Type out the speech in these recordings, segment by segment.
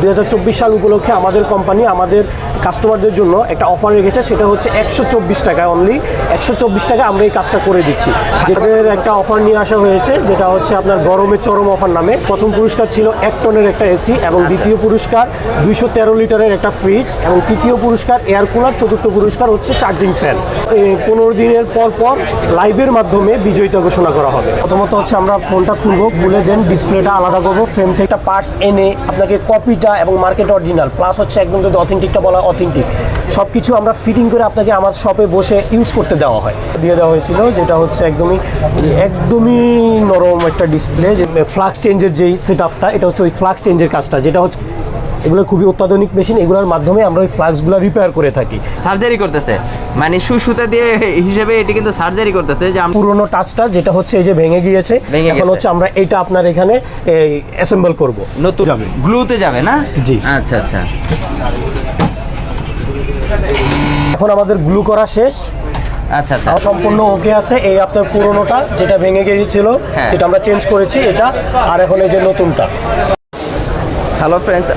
দু হাজার চব্বিশ সাল উপলক্ষে আমাদের কোম্পানি আমাদের কাস্টমারদের জন্য একটা অফার রেখেছে সেটা হচ্ছে একশো চব্বিশ টাকা অনলি একশো চব্বিশ টাকা আমরা এই কাজটা করে দিচ্ছি। যেটাদের একটা অফার নিয়ে আসা হয়েছে যেটা হচ্ছে আপনার গরমে চরম অফার নামে। প্রথম পুরস্কার ছিল এক টনের একটা এসি এবং দ্বিতীয় পুরস্কার দুইশো তেরো লিটারের একটা ফ্রিজ এবং তৃতীয় পুরস্কার এয়ার কুলার চতুর্থ পুরস্কার হচ্ছে চার্জিং ফ্যান পনেরো দিনের পর পর লাইভের মাধ্যমে বিজয়িতা ঘোষণা করা হবে। প্রথমত হচ্ছে আমরা ফোনটা খুলবো খুলে দেন ডিসপ্লেটা আলাদা করব ফ্রেম থেকে একটা পার্টস এনে আপনাকে কপিটা এবং মার্কেট অরিজিনাল প্লাস হচ্ছে একদম যদি অথেন্টিকটা বলা অথেন্টিক সব কিছু আমরা ফিটিং করে আপনাকে আমার শপে বসে ইউজ করতে দেওয়া হয়। দিয়ে দেওয়া হয়েছিল, যেটা হচ্ছে একদমই একদমই নরম একটা ডিসপ্লে যে ফ্লাক্স চেঞ্জের যেই সেট আপটা এটা হচ্ছে ওই ফ্লাক্স চেঞ্জের কাজটা, যেটা হচ্ছে এগুলো খুবই অত্যাধুনিক মেশিন এগুলোর মাধ্যমে আমরা ওই ফ্লাক্সগুলো রিপেয়ার করে থাকি। সার্জারি করতেছে। মানে সু সুতা দিয়ে হিসেবে এটি কিন্তু সার্জারি করতেছে যে পুরোনো টাচটা যেটা হচ্ছে এই যে ভেঙে গিয়েছে এখন হচ্ছে আমরা এটা আপনার এখানে অ্যাসেম্বল করব। নতুন যাবে। গ্লুতে যাবে না? জি। আচ্ছা আচ্ছা। এখন আমাদের গ্লু করা শেষ। আচ্ছা আচ্ছা। সম্পূর্ণ ওকে আছে। এই আপনার পুরোনোটা যেটা ভেঙে গিয়েছিল হ্যাঁ। যেটা আমরা চেঞ্জ করেছি এটা আর এখন এই যে নতুনটা। হ্যালো ফ্রেন্ডস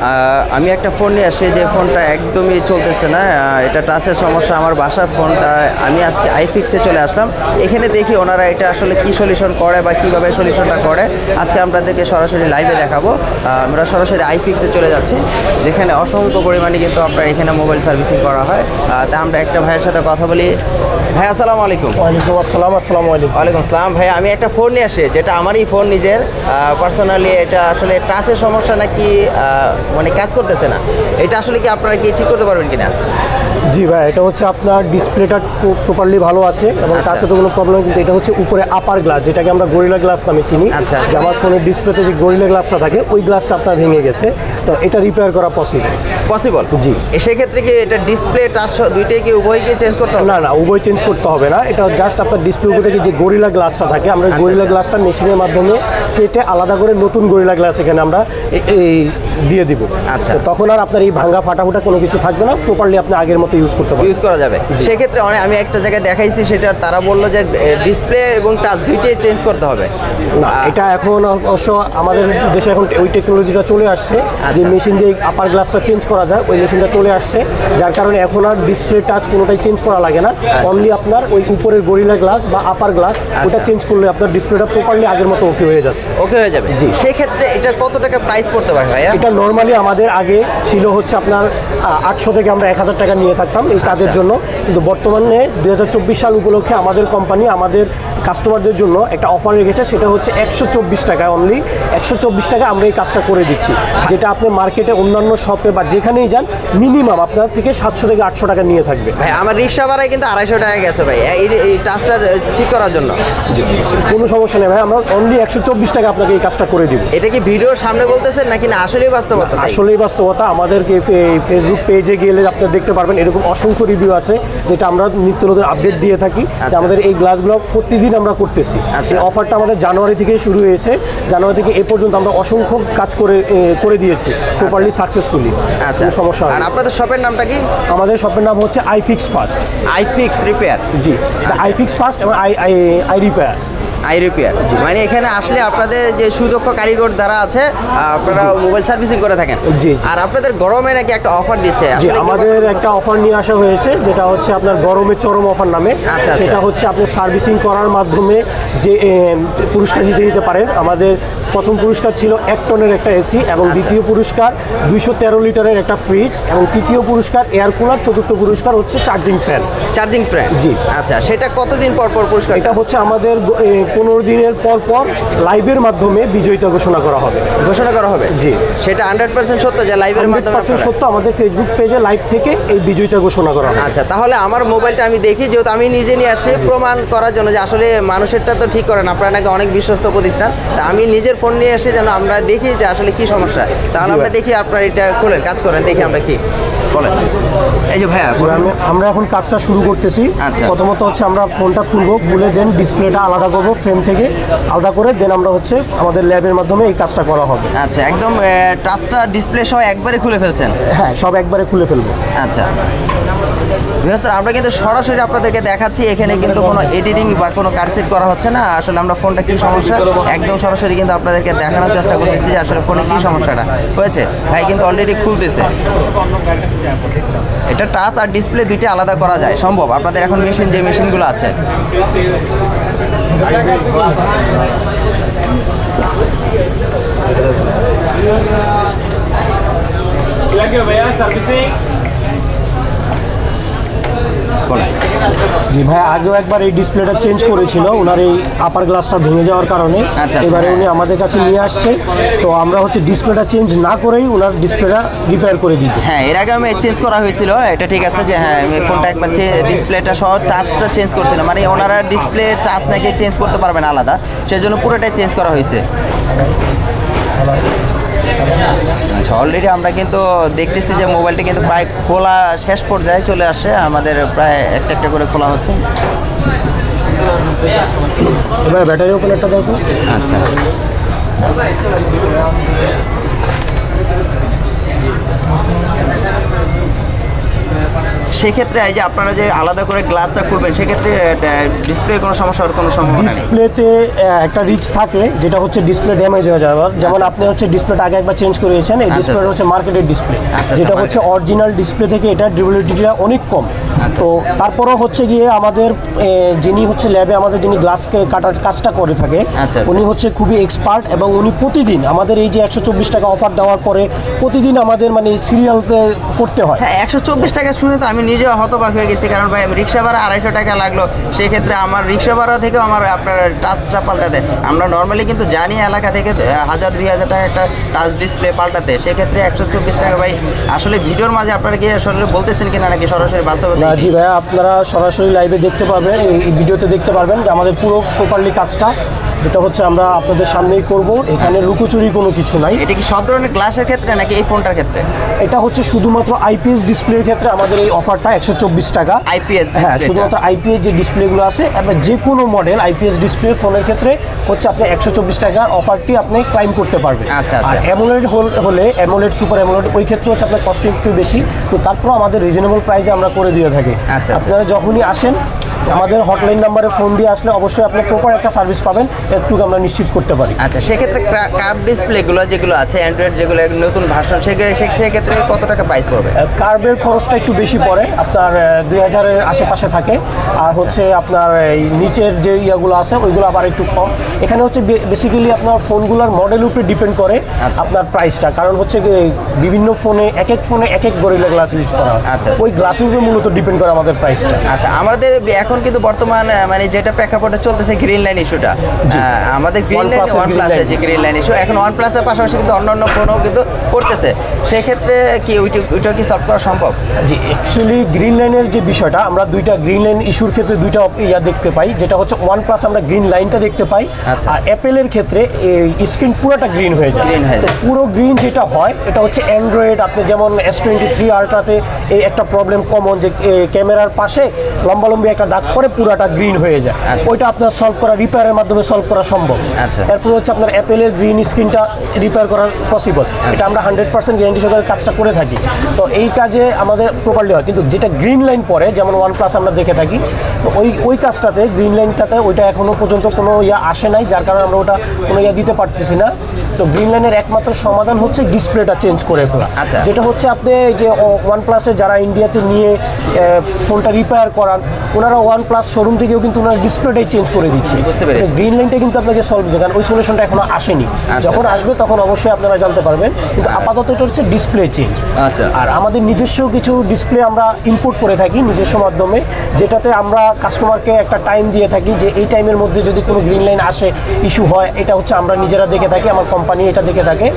আমি একটা ফোন নিয়ে আসি যে ফোনটা একদমই চলতেছে না এটা টাচের সমস্যা আমার বাসার ফোন তা আমি আজকে আইফিক্সে চলে আসলাম। এখানে দেখি ওনারা এটা আসলে কি সলিউশন করে বা কীভাবে সলিউশনটা করে। আজকে আপনাদেরকে সরাসরি লাইভে দেখাবো। আমরা সরাসরি আইফিক্সে চলে যাচ্ছি যেখানে অসংখ্য পরিমাণে কিন্তু আপনার এখানে মোবাইল সার্ভিসিং করা হয়। তা আমরা একটা ভাইয়ের সাথে কথা বলি। ভাই আসসালামু আলাইকুম। ওয়ালাইকুম আসসালাম আসসালামু আলাইকুম। ওয়ালাইকুম আসসালাম। ভাই আমি একটা ফোন নিয়ে আসি যেটা আমারই ফোন নিজের। পার্সোনালি এটা আসলে টাচের সমস্যা নাকি মানে কাজ করতেছে না এটা আসলে কি আপনারা কি ঠিক করতে পারবেন কিনা জি ভাই এটা হচ্ছে আপনার ডিসপ্লেটা প্রপারলি ভালো আছে এবং আচ্ছা। কাছে তো কোনো প্রবলেম কিন্তু এটা হচ্ছে উপরে আপার গ্লাস যেটাকে আমরা গরিলা গ্লাস নামে চিনি আচ্ছা, আচ্ছা। যে আমার ফোনের ডিসপ্লেতে যে গরিলা গ্লাসটা থাকে ওই গ্লাসটা আপনার ভেঙে গেছে তো এটা রিপেয়ার করা পসিবল পসিবল জি। সেক্ষেত্রে কি এটা ডিসপ্লে টাচ দুইটাই কি উভয়কে চেঞ্জ করতে হবে না না উভয় চেঞ্জ করতে হবে না এটা জাস্ট আপনার ডিসপ্লে উপর থেকে যে গরিলা গ্লাসটা থাকে আমরা আচ্ছা, গরিলা আচ্ছা। গ্লাসটা মেশিনের মাধ্যমে কেটে আলাদা করে নতুন গরিলা গ্লাস এখানে আমরা এই দিয়ে দিব। আচ্ছা। তখন আর আপনার এই ভাঙ্গা ফাটাফুটা কোনো কিছু থাকবে না প্রপারলি আপনি আগের মতো ইউজ করতে পারবেন। ইউজ করা যাবে। সেক্ষেত্রে অনেক আমি একটা জায়গায় দেখাইছি সেটা তারা বলল যে ডিসপ্লে এবং টাচ দুইটাই চেঞ্জ করতে হবে। না এটা এখন অবশ্য আমাদের দেশে এখন ওই টেকনোলজিটা চলে আসছে যে আচ্ছা। মেশিন দিয়ে আপার গ্লাসটা চেঞ্জ করা যায় ওই মেশিনটা চলে আসছে যার কারণে এখন আর ডিসপ্লে টাচ কোনোটাই চেঞ্জ করা লাগে না। অনলি আপনার ওই উপরের গরিলা গ্লাস বা আপার গ্লাস ওটা আচ্ছা। চেঞ্জ করলে আপনার ডিসপ্লেটা প্রপারলি আগের মতো ওকে হয়ে যাচ্ছে। ওকে হয়ে যাবে। জি। সেক্ষেত্রে এটা কত টাকা প্রাইস পড়তে পারে ভাইয়া? এটা নর্মালি আমাদের আগে ছিল হচ্ছে আপনার আটশো থেকে আমরা এক হাজার টাকা নিয়ে থাকতাম এই কাজের আচ্ছা। জন্য। কিন্তু বর্তমানে দুই সাল উপলক্ষে আমাদের কোম্পানি আমাদের কাস্টমারদের জন্য একটা অফার রেখেছে সেটা হচ্ছে একশো চব্বিশ টাকা অনলি একশো চব্বিশ টাকা আমরা এই কাজটা করে দিচ্ছি। যেটা আপনি মার্কেটে অন্যান্য শপে বা যেখানেই যান মিনিমাম আপনার থেকে সাতশো থেকে আটশো টাকা নিয়ে থাকবে। ভাই আমার রিক্সা ভাড়ায় কিন্তু আড়াইশো টাকা গেছে ভাই। এই টাচটা ঠিক করার জন্য। কোনো সমস্যা নেই ভাই আমরা অনলি একশো চব্বিশ টাকা আপনাকে এই কাজটা করে দিব। এটা কি ভিডিওর সামনে বলতেছেন নাকি না? আসলেই বাস্তবতা আসলেই বাস্তবতা। আমাদেরকে ফেসবুক পেজে গেলে আপনারা দেখতে পারবেন এরকম অসংখ্য রিভিউ আছে যেটা আমরা নিত্য নতুন আপডেট দিয়ে থাকি আচ্ছা। আমাদের এই গ্লাসগুলো প্রতিদিন আমরা করতেছি। আচ্ছা। এই অফারটা আমাদের জানুয়ারি থেকে শুরু হয়েছে। জানুয়ারি থেকে এ পর্যন্ত আমরা অসংখ্য কাজ করে করে দিয়েছি প্রপারলি সাকসেসফুলি আচ্ছা। সমস্যা হয় আর আপনাদের শপের নামটা কি? আমাদের শপের নাম হচ্ছে I fix first I fix repair G I fix first এবং I I I repair I repair মানে এখানে আসলে আপনাদের যে সুদক্ষ কারিগর দ্বারা আছে আপনারা মোবাইল সার্ভিসিং করে থাকেন। জি। আর আপনাদের গরমে নাকি একটা অফার দিচ্ছে? আমাদের একটা অফার নিয়ে আসা হয়েছে যেটা হচ্ছে আপনার গরমের চরম অফার নামে। আচ্ছা, আচ্ছা। সেটা হচ্ছে আপনি সার্ভিসিং করার মাধ্যমে যে পুরস্কার জিতে দিতে পারেন। আমাদের প্রথম পুরস্কার ছিল এক টনের একটা এসি এবং আচ্ছা। দ্বিতীয় পুরস্কার দুইশো তেরো লিটারের একটা ফ্রিজ এবং তৃতীয় পুরস্কার এয়ার কুলার চতুর্থ পুরস্কার হচ্ছে চার্জিং ফ্যান। চার্জিং ফ্রেন্ড জি। আচ্ছা সেটা কতদিন পর পর পুরস্কার এটা হচ্ছে আমাদের পনেরো দিনের পর পর লাইভের মাধ্যমে বিজয়িতা ঘোষণা করা হবে। ঘোষণা করা হবে? জি। সেটা হান্ড্রেড পার্সেন্ট সত্য যে লাইভের মাধ্যমে পার্সেন্ট সত্য আমাদের ফেসবুক পেজে লাইভ থেকে এই বিজয়িতা ঘোষণা করা হবে। আচ্ছা তাহলে আমার মোবাইলটা আমি দেখি যেহেতু আমি নিজে নিয়ে আসি প্রমাণ করার জন্য যে আসলে মানুষেরটা তো ঠিক করেন আপনারা নাকি অনেক বিশ্বস্ত প্রতিষ্ঠান। তা আমি নিজের ফোন নিয়ে এসে যেন আমরা দেখি যে আসলে কি সমস্যা। তাহলে আমরা দেখি আপনারা এটা করেন কাজ করেন দেখি আমরা কি। বলেন। এই যে ভাইয়া আমরা এখন কাজটা শুরু করতেছি। আচ্ছা। প্রথমত হচ্ছে আমরা ফোনটা খুলবো খুলে দেন ডিসপ্লেটা আলাদা করব ফ্রেম থেকে আলাদা করে দেন আমরা হচ্ছে আমাদের ল্যাবের মাধ্যমে এই কাজটা করা হবে। আচ্ছা একদম টাচটা ডিসপ্লে সহ একবারে খুলে ফেলছেন? হ্যাঁ সব একবারে খুলে ফেলব। আচ্ছা। ভিউয়ার্স, আমরা কিন্তু সরাসরি আপনাদেরকে দেখাচ্ছি এখানে কিন্তু কোনো এডিটিং বা কোনো কাটসেট করা হচ্ছে না। আসলে আমরা ফোনটা কি সমস্যা? একদম সরাসরি কিন্তু আপনাদেরকে দেখানোর চেষ্টা করতেছি যে আসলে ফোনে কি সমস্যাটা হয়েছে। ভাই কিন্তু অলরেডি খুলতেছে। এটা টাচ আর ডিসপ্লে দুইটা আলাদা করা যায়। সম্ভব? আপনাদের এখন মেশিন যে মেশিনগুলো আছে। Vaya servicing. বলেন জি ভাই আগেও একবার এই ডিসপ্লেটা চেঞ্জ করেছিল ওনার এই আপার গ্লাসটা ভেঙে যাওয়ার কারণে। আচ্ছা, আচ্ছা, এবারে হ্যাঁ। উনি আমাদের কাছে নিয়ে আসছে। তো আমরা হচ্ছে ডিসপ্লেটা চেঞ্জ না করেই ওনার ডিসপ্লেটা রিপেয়ার করে দিতে হ্যাঁ এর আগে আমি চেঞ্জ করা হয়েছিল এটা ঠিক আছে যে হ্যাঁ আমি ফোনটা একবার ডিসপ্লেটা সহ টাচটা চেঞ্জ করছিলাম। মানে ওনারা ডিসপ্লে টাচ নাকি চেঞ্জ করতে পারবেন আলাদা সেজন্য পুরোটাই চেঞ্জ করা হয়েছে। আচ্ছা অলরেডি আমরা কিন্তু দেখতেছি যে মোবাইলটি কিন্তু প্রায় খোলা শেষ পর্যায়ে চলে আসে আমাদের প্রায় একটা একটা করে খোলা হচ্ছে। এবার ব্যাটারি দেখো। আচ্ছা। সেক্ষেত্রে এই যে আপনারা যে আলাদা করে গ্লাসটা খুলবেন সেক্ষেত্রে ডিসপ্লে কোনো সমস্যা হওয়ার কোনো সম্ভাবনা ডিসপ্লেতে একটা রিস্ক থাকে যেটা হচ্ছে ডিসপ্লে ড্যামেজ হয়ে যাওয়ার। যেমন আচ্ছা, আপনি হচ্ছে ডিসপ্লেটা আগে একবার চেঞ্জ করেছেন এই আচ্ছা, ডিসপ্লেটা আচ্ছা। হচ্ছে মার্কেটের ডিসপ্লে আচ্ছা, যেটা আচ্ছা, হচ্ছে অরিজিনাল ডিসপ্লে থেকে এটা ডিউরেবিলিটিটা অনেক কম। আচ্ছা, তো তারপরও হচ্ছে গিয়ে আমাদের যিনি হচ্ছে ল্যাবে আমাদের যিনি গ্লাসকে কাটার কাজটা করে থাকে আচ্ছা, আচ্ছা। উনি হচ্ছে খুবই এক্সপার্ট এবং উনি প্রতিদিন আমাদের এই যে একশো চব্বিশ টাকা অফার দেওয়ার পরে প্রতিদিন আমাদের মানে সিরিয়ালতে করতে হয়। হ্যাঁ একশো চব্বিশ টাকা শুনে তো আমি নিজেও হতবাক হয়ে গেছি কারণ ভাই রিক্সা ভাড়া আড়াইশো টাকা লাগল। সেক্ষেত্রে আমার রিক্সা ভাড়া থেকেও আমার আপনার টাচটা পাল্টাতে। আমরা নর্মালি কিন্তু জানি এলাকা থেকে হাজার দুই হাজার টাকা একটা টাচ ডিসপ্লে পাল্টাতে। সেক্ষেত্রে একশো চব্বিশ টাকা ভাই আসলে ভিডিওর মাঝে আপনারা কি আসলে বলতেছেন কিনা নাকি সরাসরি বাস্তবে জি ভাইয়া আপনারা সরাসরি লাইভে দেখতে পারবেন ভিডিওতে দেখতে পারবেন যে আমাদের পুরো প্রপারলি কাজটা। যেটা হচ্ছে আমরা আপনাদের সামনেই করব। এখানে লুকোচুরি কোনো কিছু নাই। এটা কি সব ধরনের গ্লাসের ক্ষেত্রে নাকি এই ফোনটার ক্ষেত্রে? এটা হচ্ছে শুধুমাত্র আইপিএস ডিসপ্লের ক্ষেত্রে আমাদের এই অফারটা একশো চব্বিশ টাকা। আইপিএস হ্যাঁ শুধুমাত্র আইপিএস যে ডিসপ্লেগুলো আছে এবার যে কোনো মডেল আইপিএস ডিসপ্লে ফোনের ক্ষেত্রে হচ্ছে আপনি একশো চব্বিশ টাকার অফারটি আপনি ক্লাইম করতে পারবেন। আচ্ছা, আচ্ছা। আর অ্যামোলেড হলে অ্যামোলেড সুপার অ্যামোলেড ওই ক্ষেত্রে হচ্ছে আপনার কস্ট একটু বেশি। তো তারপরও আমাদের রিজনেবল প্রাইসে আমরা করে দিয়ে থাকি। আচ্ছা। আপনারা যখনই আসেন আমাদের হটলাইন নাম্বারে ফোন দিয়ে আসলে অবশ্যই আপনি প্রপার একটা সার্ভিস পাবেন একটু আমরা নিশ্চিত করতে পারি। আচ্ছা সেক্ষেত্রে কার্ভ ডিসপ্লেগুলো যেগুলো আছে অ্যান্ড্রয়েড যেগুলো নতুন ভার্সন সেক্ষেত্রে কত টাকা প্রাইস পড়বে? কার্বের খরচটা একটু বেশি পড়ে আপনার দুই হাজারের আশেপাশে থাকে। আর হচ্ছে আপনার এই নিচের যে ইয়াগুলো আছে ওইগুলো আবার একটু কম। এখানে হচ্ছে বেসিক্যালি আপনার ফোনগুলোর মডেল উপরে ডিপেন্ড করে আচ্ছা। আপনার প্রাইসটা কারণ হচ্ছে বিভিন্ন ফোনে এক এক ফোনে এক এক গরিলা গ্লাস ইউজ করা হয়। আচ্ছা। ওই গ্লাসের উপরে মূলত ডিপেন্ড করে আমাদের প্রাইসটা আচ্ছা আমাদের এখন কিন্তু বর্তমান মানে যেটা প্রেক্ষাপটে চলতেছে গ্রিন লাইন ইস্যুটা আমাদের গ্রিন লাইন ওয়ান প্লাসের যে গ্রিন লাইন ইস্যু এখন ওয়ান প্লাসের পাশাপাশি কিন্তু অন্য অন্য ফোনও কিন্তু করতেছে। সেক্ষেত্রে কি ওইটা কি সলভ করা সম্ভব? জি অ্যাকচুয়ালি গ্রিন লাইনের যে বিষয়টা আমরা দুইটা গ্রিন লাইন ইস্যুর ক্ষেত্রে দুইটা ইয়া দেখতে পাই। যেটা হচ্ছে ওয়ান প্লাস আমরা গ্রিন লাইনটা দেখতে পাই। আচ্ছা। আর অ্যাপেলের ক্ষেত্রে এই স্ক্রিন পুরোটা গ্রিন হয়ে যায়। পুরো গ্রিন যেটা হয় এটা হচ্ছে অ্যান্ড্রয়েড আপনি যেমন এস টোয়েন্টি থ্রি আলট্রাতে এই একটা প্রবলেম কমন যে ক্যামেরার পাশে লম্বালম্বি একটা দাগ পরে পুরোটা গ্রিন হয়ে যায়। আচ্ছা। ওইটা আপনার সলভ করা রিপেয়ারের মাধ্যমে সলভ করা সম্ভব। আচ্ছা। এরপর হচ্ছে আপনার অ্যাপেলের গ্রিন স্ক্রিনটা রিপেয়ার করা পসিবল এটা আমরা হান্ড্রেড পার্সেন্ট গ্যারান্টি সহকারে কাজটা করে থাকি। তো এই কাজে আমাদের প্রপারলি হয়। কিন্তু যেটা গ্রিন লাইন পরে যেমন ওয়ান প্লাস আমরা দেখে থাকি তো ওই ওই কাজটাতে গ্রিন লাইনটাতে ওইটা এখনও পর্যন্ত কোনো ইয়া আসে নাই যার কারণে আমরা ওটা কোনো ইয়া দিতে পারতেছি না। তো গ্রিন লাইনের একমাত্র সমাধান হচ্ছে ডিসপ্লেটা চেঞ্জ করে ফেলা। আচ্ছা। যেটা হচ্ছে আপনি যে ওয়ান প্লাসে যারা ইন্ডিয়াতে নিয়ে ফোনটা রিপেয়ার করান ওনারা ওয়ান প্লাস শোরুম থেকেও কিন্তু ওনারা ডিসপ্লেটাই চেঞ্জ করে দিচ্ছে বুঝতে পেরেছি। গ্রিন লাইনটা কিন্তু আপনাকে সলভ কারণ ওই সলিউশনটা এখনও আসেনি আচ্ছা, যখন আচ্ছা। আসবে তখন অবশ্যই আপনারা জানতে পারবেন কিন্তু আপাতত এটা হচ্ছে ডিসপ্লে চেঞ্জ আচ্ছা। আর আমাদের নিজস্ব কিছু ডিসপ্লে আমরা ইম্পোর্ট করে থাকি নিজস্ব মাধ্যমে যেটাতে আমরা কাস্টমারকে একটা টাইম দিয়ে থাকি যে এই টাইমের মধ্যে যদি কোনো গ্রিন লাইন আসে ইস্যু হয় এটা হচ্ছে আমরা নিজেরা দেখে থাকি আমার কোম্পানি এটা দেখে থাকে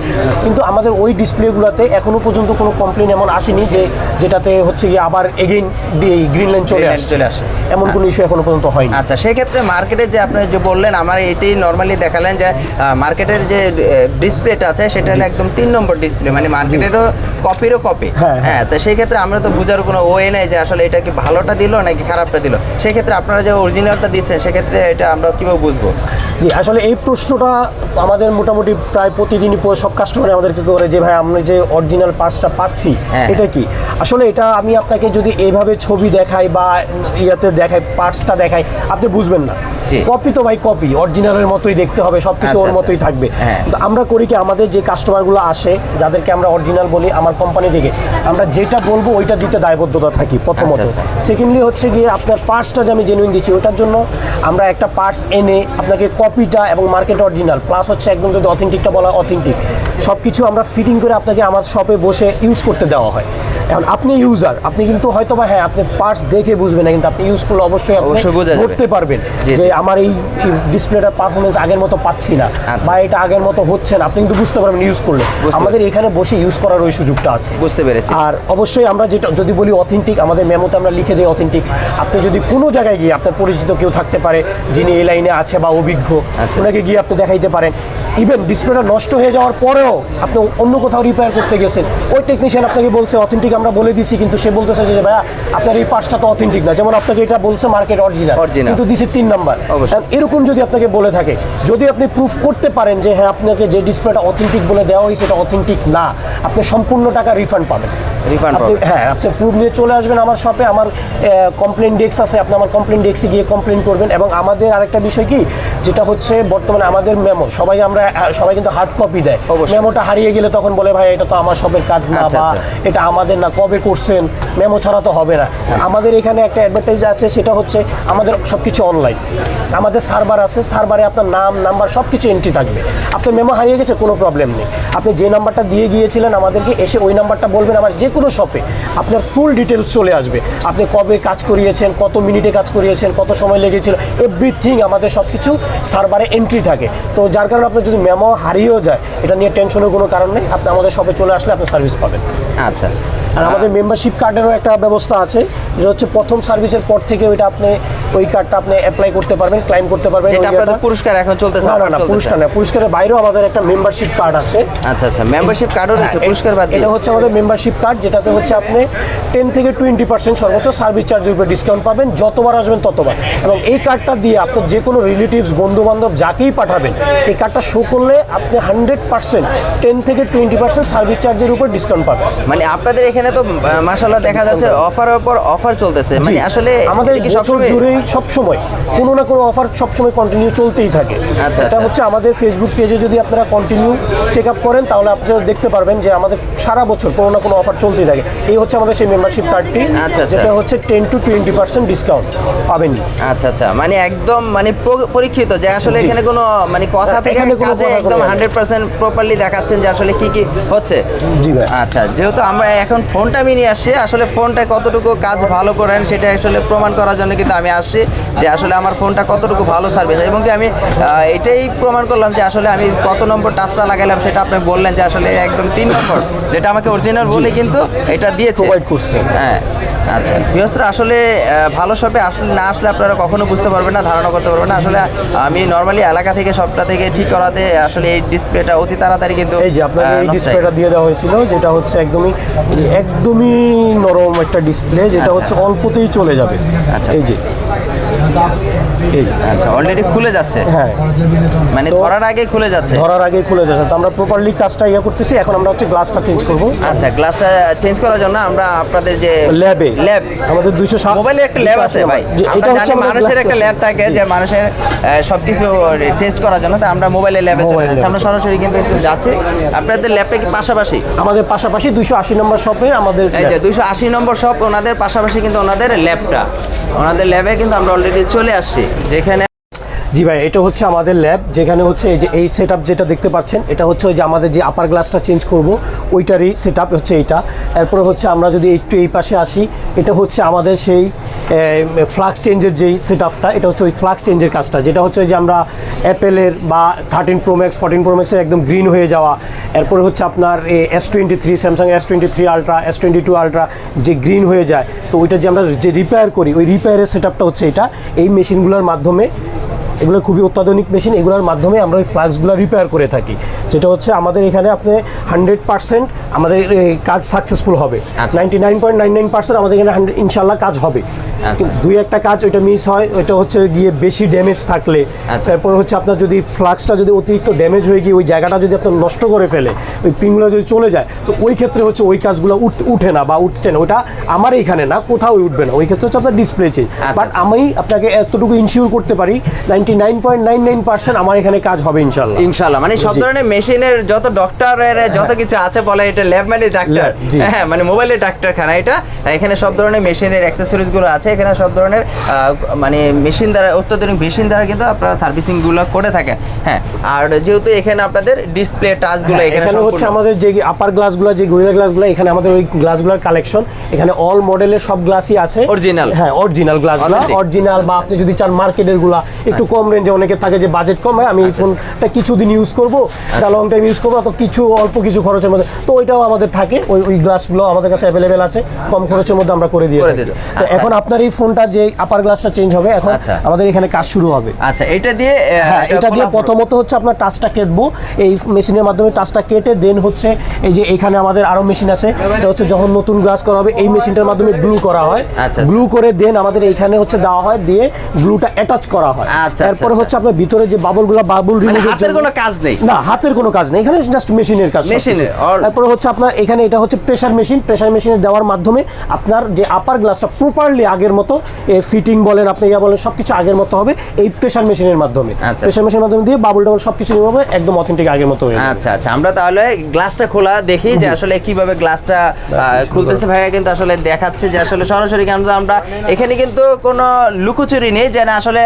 কিন্তু আমাদের ওই ডিসপ্লেগুলোতে এখনও পর্যন্ত কোনো কমপ্লেন এমন আসেনি যে যেটাতে হচ্ছে গিয়ে আবার এগেইন গ্রিন লাইন চলে আসে চলে আসে। এমন এমন কোনো ইস্যু এখনও পর্যন্ত হয়নি। আচ্ছা সেক্ষেত্রে মার্কেটে যে আপনি যে বললেন আমার এটাই নর্মালি দেখালেন যে মার্কেটের যে ডিসপ্লেটা আছে সেটা হলো একদম তিন নম্বর ডিসপ্লে মানে মার্কেটেরও কপিরও কপি হ্যাঁ, তো সেই ক্ষেত্রে আমরা তো বোঝার কোনো ওয়ে নেই যে আসলে এটা কি ভালোটা দিল নাকি খারাপটা দিল। সেক্ষেত্রে আপনারা যে অরিজিনালটা দিচ্ছেন সেক্ষেত্রে এটা আমরা কীভাবে বুঝব? জি আসলে এই প্রশ্নটা আমাদের মোটামুটি প্রায় প্রতিদিনই সব কাস্টমার আমাদেরকে করে যে ভাই আমরা যে অরিজিনাল পার্টসটা পাচ্ছি হ্যাঁ। এটা কি? আসলে এটা আমি আপনাকে যদি এইভাবে ছবি দেখাই বা ইয়াতে দেখাই পার্টসটা দেখায় আপনি বুঝবেন না। কপি তো ভাই কপি অরিজিনালের মতোই দেখতে হবে সব কিছু আচ্ছা, ওর আচ্ছা। মতোই থাকবে হ্যাঁ। আমরা করি কি আমাদের যে কাস্টমারগুলো আসে যাদেরকে আমরা অরিজিনাল বলি আমার কোম্পানি থেকে আমরা যেটা বলব ওইটা দিতে দায়বদ্ধতা থাকি প্রথমত আচ্ছা, আচ্ছা। সেকেন্ডলি হচ্ছে গিয়ে আপনার পার্টসটা যে আমি জেনুইন দিচ্ছি ওটার জন্য আমরা একটা পার্টস এনে আপনাকে কপিটা এবং মার্কেট অরিজিনাল প্লাস হচ্ছে একদম যদি অথেন্টিকটা বলা অথেন্টিক সব কিছু আমরা ফিটিং করে আপনাকে আমার শপে বসে ইউজ করতে দেওয়া হয় এখন আপনি ইউজার আপনি কিন্তু হয়তো বা হ্যাঁ আপনি পার্টস দেখে বুঝবেন না কিন্তু আপনি ইউজ করলে অবশ্যই অবশ্যই। ধরতে পারবেন যে। আমার এই ডিসপ্লেটার পারফরমেন্স আগের মতো পাচ্ছি না আচ্ছা, বা এটা আগের মতো হচ্ছে না। আপনি কিন্তু বুঝতে পারবেন ইউজ করলে। আমাদের এখানে বসে ইউজ করার ওই সুযোগটা আছে। বুঝতে পেরেছি। আর অবশ্যই আমরা যেটা যদি বলি অথেন্টিক আমাদের মেমোতে আমরা লিখে দিই অথেন্টিক আপনি যদি কোনো জায়গায় গিয়ে আপনার পরিচিত কেউ থাকতে পারে যিনি এই লাইনে আছে বা অভিজ্ঞ আচ্ছা। ওনাকে গিয়ে আপনি দেখাইতে পারেন। ইভেন ডিসপ্লেটা নষ্ট হয়ে যাওয়ার পরেও আপনি অন্য কোথাও রিপেয়ার করতে গেছেন ওই টেকনিশিয়ান আপনাকে বলছে অথেন্টিক আমরা বলে দিছি কিন্তু সে বলতেছে যে ভাইয়া আপনার এই পার্টসটা তো অথেন্টিক না যেমন আপনাকে এটা বলছে মার্কেট অরিজিনাল। কিন্তু দিছে তিন নাম্বার। এরকম যদি আপনাকে বলে থাকে যদি আপনি প্রুফ করতে পারেন যে হ্যাঁ আপনাকে যে ডিসপ্লেটা অথেন্টিক বলে দেওয়া হয়েছে এটা অথেন্টিক না আপনি সম্পূর্ণ টাকা রিফান্ড পাবেন। হ্যাঁ আপনি প্রুফ নিয়ে চলে আসবেন আমার শপে আমার কমপ্লেন ডেস্ক আছে আপনি আমার কমপ্লেন ডেস্কে গিয়ে কমপ্লেন করবেন। এবং আমাদের আরেকটা বিষয় কি? যেটা হচ্ছে বর্তমানে আমাদের মেমো সবাই আমরা সবাই কিন্তু হার্ড কপি দেয়। মেমোটা হারিয়ে গেলে তখন বলে ভাই এটা তো আমার শপের কাজ না আচ্ছা, বা আচ্ছা। এটা আমাদের না কবে করছেন? মেমো ছাড়া তো হবে না। আমাদের এখানে একটা অ্যাডভার্টাইজ আছে সেটা হচ্ছে আমাদের সব কিছু অনলাইন আমাদের সার্ভার আছে সার্ভারে আপনার নাম নাম্বার সব কিছু এন্ট্রি থাকবে। আপনার মেমো হারিয়ে গেছে কোনো প্রবলেম নেই। আপনি যে নাম্বারটা দিয়ে গিয়েছিলেন আমাদেরকে এসে ওই নাম্বারটা বলবেন আমার যে কোনো শপে আপনার ফুল ডিটেলস চলে আসবে। আপনি কবে কাজ করিয়েছেন কত মিনিটে কাজ করিয়েছেন কত সময় লেগেছিল এভরিথিং আমাদের সব কিছু সার্ভারে এন্ট্রি থাকে। তো যার কারণে আপনার যদি মেমো হারিয়েও যায় এটা নিয়ে টেনশনের কোনো কারণ নেই। আপনি আমাদের শপে চলে আসলে আপনি সার্ভিস পাবেন। আচ্ছা। আর আমাদের মেম্বারশিপ কার্ডেরও একটা ব্যবস্থা আছে যেটা হচ্ছে প্রথম সার্ভিসের পর থেকে ওইটা আপনি ওই কার্ডটা আপনি অ্যাপ্লাই করতে পারবেন ক্লাইম করতে পারবেন যেটা আপনাদের পুরস্কার এখন চলতেছে না না পুরস্কার না পুরস্কারের বাইরেও আমাদের একটা মেম্বারশিপ কার্ড আছে। আচ্ছা আচ্ছা মেম্বারশিপ কার্ডও রয়েছে হ্যাঁ, পুরস্কার বাদ এটা হচ্ছে আমাদের মেম্বারশিপ কার্ড যেটাতে হচ্ছে আপনি টেন থেকে টোয়েন্টি পার্সেন্ট সর্বোচ্চ সার্ভিস চার্জের উপরে ডিসকাউন্ট পাবেন যতবার আসবেন ততবার। এবং এই কার্ডটা দিয়ে আপনার যে কোনো রিলেটিভস বন্ধু বান্ধব যাকেই পাঠাবেন এই কার্ডটা শো করলে আপনি হান্ড্রেড পার্সেন্ট টেন থেকে টোয়েন্টি পার্সেন্ট সার্ভিস চার্জের উপর ডিসকাউন্ট পাবেন। মানে আপনাদের এখানে তো মাসাল্লাহ দেখা যাচ্ছে অফারের পর অফার চলতেছে। মানে আসলে আমাদের কি সবসময় জুড়েই সবসময় কোনো না কোনো অফার সবসময় কন্টিনিউ চলতেই থাকে। আচ্ছা, এটা আচ্ছা। হচ্ছে আমাদের ফেসবুক পেজে যদি আপনারা কন্টিনিউ চেক আপ করেন তাহলে আপনারা দেখতে পারবেন যে আমাদের সারা বছর কোনো না কোনো অফার চলতেই থাকে। এই হচ্ছে আমাদের সেই মেম্বারশিপ কার্ডটি আচ্ছা। যেটা হচ্ছে ten to twenty percent discount পাবেন আচ্ছা আচ্ছা। মানে একদম মানে পরীক্ষিত যে আসলে এখানে কোনো মানে কথা হ্যাঁ, থেকে কাজে একদম হান্ড্রেড পার্সেন্ট প্রপারলি দেখাচ্ছেন যে আসলে কি কি হচ্ছে। জি ভাই। আচ্ছা যেহেতু আমরা এখন ফোনটা আমি নিয়ে আসছি আসলে ফোনটা কতটুকু কাজ ভালো করেন সেটা আসলে প্রমাণ করার জন্য কিন্তু আমি আসছি যে আসলে আমার ফোনটা কতটুকু ভালো সার্ভিস এবং কি আমি এটাই প্রমাণ করলাম যে আসলে আমি কত নম্বর টাচটা লাগালাম সেটা আপনি বললেন যে আসলে একদম তিন নম্বর যেটা আমাকে অরিজিনাল বলে কিন্তু এটা দিয়েছে করছে। হ্যাঁ আচ্ছা বৃহস্পতি আসলে ভালো শপে আসলে না আসলে আপনারা কখনো বুঝতে পারবেন না ধারণা করতে পারবেন না আসলে আমি নর্মালি এলাকা থেকে সবটা থেকে ঠিক করাতে আসলে এই ডিসপ্লেটা অতি তাড়াতাড়ি কিন্তু এই যে আপনাকে এই ডিসপ্লেটা দিয়ে দেওয়া হয়েছিল যেটা হচ্ছে একদমই একদমই নরম একটা ডিসপ্লে যেটা আচ্ছা। হচ্ছে অল্পতেই চলে যাবে আচ্ছা। এই যে এই আচ্ছা অলরেডি খুলে যাচ্ছে? হ্যাঁ। মানে ধরার আগে খুলে যাচ্ছে? ধরার আগে খুলে যাচ্ছে। তো আমরা প্রপারলি কাজটা ইয়ে করতেছি। এখন আমরা হচ্ছে গ্লাসটা চেঞ্জ করব। আচ্ছা গ্লাসটা চেঞ্জ করার জন্য আমরা আপনাদের যে ল্যাবে ল্যাব আমাদের দুইশো সাত মোবাইলে একটা ল্যাব আছে ভাই। এটা হচ্ছে মানুষের একটা ল্যাব থাকে যে মানুষের সবকিছু টেস্ট করার জন্য। তো আমরা মোবাইলে ল্যাবে চলে যাচ্ছি। আমরা সরাসরি কিন্তু যাচ্ছি। আপনাদের ল্যাবটা কি পাশাপাশি? আমাদের পাশাপাশি দুইশো আশি নম্বর শপে আমাদের এই যে lab। দুইশো আশি নম্বর শপ ওনাদের পাশাপাশি কিন্তু ওনাদের ল্যাবটা ওনাদের ল্যাবে কিন্তু আমরা অলরেডি চলে আসে যেখানে জি ভাই, এটা হচ্ছে আমাদের ল্যাব যেখানে হচ্ছে এই যে এই সেট যেটা দেখতে পাচ্ছেন, এটা হচ্ছে ওই যে আমাদের যে আপার গ্লাসটা চেঞ্জ করব, ওইটারই সেট হচ্ছে এইটা। এরপরে হচ্ছে আমরা যদি একটু এই পাশে আসি, এটা হচ্ছে আমাদের সেই ফ্লাক্স চেঞ্জের যেই সেট এটা হচ্ছে ওই ফ্লাক্স চেঞ্জের কাজটা, যেটা হচ্ছে যে আমরা অ্যাপেলের বা thirteen pro max fourteen pro ম্যাক্সের একদম গ্রিন হয়ে যাওয়া। এরপরে হচ্ছে আপনার S twenty three Samsung S twenty three ultra S twenty two ultra যে গ্রিন হয়ে যায়। তো ওইটা যে আমরা যে রিপেয়ার করি, ওই রিপেয়ারের সেট হচ্ছে এটা। এই মেশিনগুলোর মাধ্যমে এগুলো খুবই অত্যাধুনিক মেশিন এগুলোর মাধ্যমে আমরা ওই ফ্লাক্সগুলো রিপেয়ার করে থাকি যেটা হচ্ছে আমাদের এখানে আপনি হান্ড্রেড পার্সেন্ট আমাদের এই কাজ সাকসেসফুল হবে আচ্ছা। Ninety nine point nine nine percent আমাদের এখানে 100 ইনশাল্লাহ কাজ হবে আচ্ছা। দুই একটা কাজ ওইটা মিস হয় ওইটা হচ্ছে গিয়ে বেশি ড্যামেজ থাকলে আচ্ছা। তারপর হচ্ছে আপনার যদি ফ্লাক্সটা যদি অতিরিক্ত ড্যামেজ হয়ে গিয়ে ওই জায়গাটা যদি আপনার নষ্ট করে ফেলে ওই পিনগুলো যদি চলে যায় তো ওই ক্ষেত্রে হচ্ছে ওই কাজগুলো উঠ- না বা উঠছে না ওটা আমার এখানে না কোথাও উঠবে না ওই ক্ষেত্রে হচ্ছে আপনার ডিসপ্লে চেঞ্জ আচ্ছা, বাট আচ্ছা। আমি আপনাকে এতটুকু ইনশিওর করতে পারি ninety nine point nine nine percent আমার এখানে কাজ হবে ইনশাল্লাহ ইনশাল্লাহ মানে সব ধরনের মেশিনের যত ডক্টরের যত কিছু আছে বলে এটা ল্যাব মানে ডাক্তার হ্যাঁ মানে মোবাইলের ডাক্তারখানা এটা। এখানে সব ধরনের মেশিনের অ্যাক্সেসরিজগুলো আছে। এখানে সব ধরনের মানে মেশিন দ্বারা অত্যাধুনিক মেশিন দ্বারা কিন্তু আপনারা সার্ভিসিংগুলো করে থাকেন। হ্যাঁ আর যেহেতু এখানে আপনাদের ডিসপ্লে টাচগুলো হ্যাঁ, এখানে হচ্ছে আমাদের যে আপার গ্লাসগুলো যে গরিলা গ্লাসগুলো এখানে আমাদের ওই গ্লাসগুলোর কালেকশন এখানে অল মডেলের সব গ্লাসই আছে। Original? হ্যাঁ অরিজিনাল Authentic? অরিজিনাল বা আপনি যদি চান মার্কেটেরগুলা একটু কম রেঞ্জে অনেকে থাকে যে বাজেট কম হয় আমি এই আচ্ছা, ফোনটা কিছুদিন ইউজ করব এটা লং টাইম ইউজ করব তো কিছু অল্প কিছু খরচের মধ্যে তো ওইটাও আমাদের থাকে ওই ওই গ্লাসগুলো আমাদের কাছে অ্যাভেলেবেল আছে কম খরচের মধ্যে আমরা করে দিয়ে। তো আচ্ছা। এখন আপনার এই ফোনটা যে আপার গ্লাসটা চেঞ্জ হবে এখন আচ্ছা। আমাদের এখানে কাজ শুরু হবে আচ্ছা এটা দিয়ে হ্যাঁ এটা দিয়ে প্রথমত হচ্ছে আপনার টাচটা কেটবো এই মেশিনের মাধ্যমে টাচটা কেটে দেন হচ্ছে এই যে এখানে আমাদের আরও মেশিন আছে এটা হচ্ছে যখন নতুন গ্লাস করা হবে এই মেশিনটার মাধ্যমে গ্লু করা হয় আচ্ছা। গ্লু করে দেন আমাদের এইখানে হচ্ছে দেওয়া হয় দিয়ে গ্লুটা অ্যাটাচ করা হয় আচ্ছা, তারপরে আচ্ছা। হচ্ছে আপনার ভিতরে যে বাবলগুলো বাবুল রিমুভের হাতের কোনো কাজ নেই না হাতের কোনো কাজ নেই এখানে জাস্ট মেশিনের কাজ। মেশিনের, তারপরে হচ্ছে আপনার এখানে এটা হচ্ছে প্রেসার মেশিন প্রেসার মেশিনে দেওয়ার মাধ্যমে আপনার যে আপার গ্লাসটা প্রপারলি আগের মতো ফিটিং বলেন আপনি ইয়া বলেন সবকিছু আগের মতো হবে এই প্রেসার মেশিনের মাধ্যমে আচ্ছা। প্রেসার মেশিনের মাধ্যমে দিয়ে বাবুল টাবুল সবকিছু হবে একদম অথেন্টিক আগের মতো হয়ে। আচ্ছা আচ্ছা আমরা তাহলে গ্লাসটা খোলা দেখি যে আসলে কীভাবে গ্লাসটা খুলতেছে ভাইয়া কিন্তু আসলে দেখাচ্ছে যে আসলে সরাসরি কেন আমরা এখানে কিন্তু কোনো লুকোচুরি নেই যে না আসলে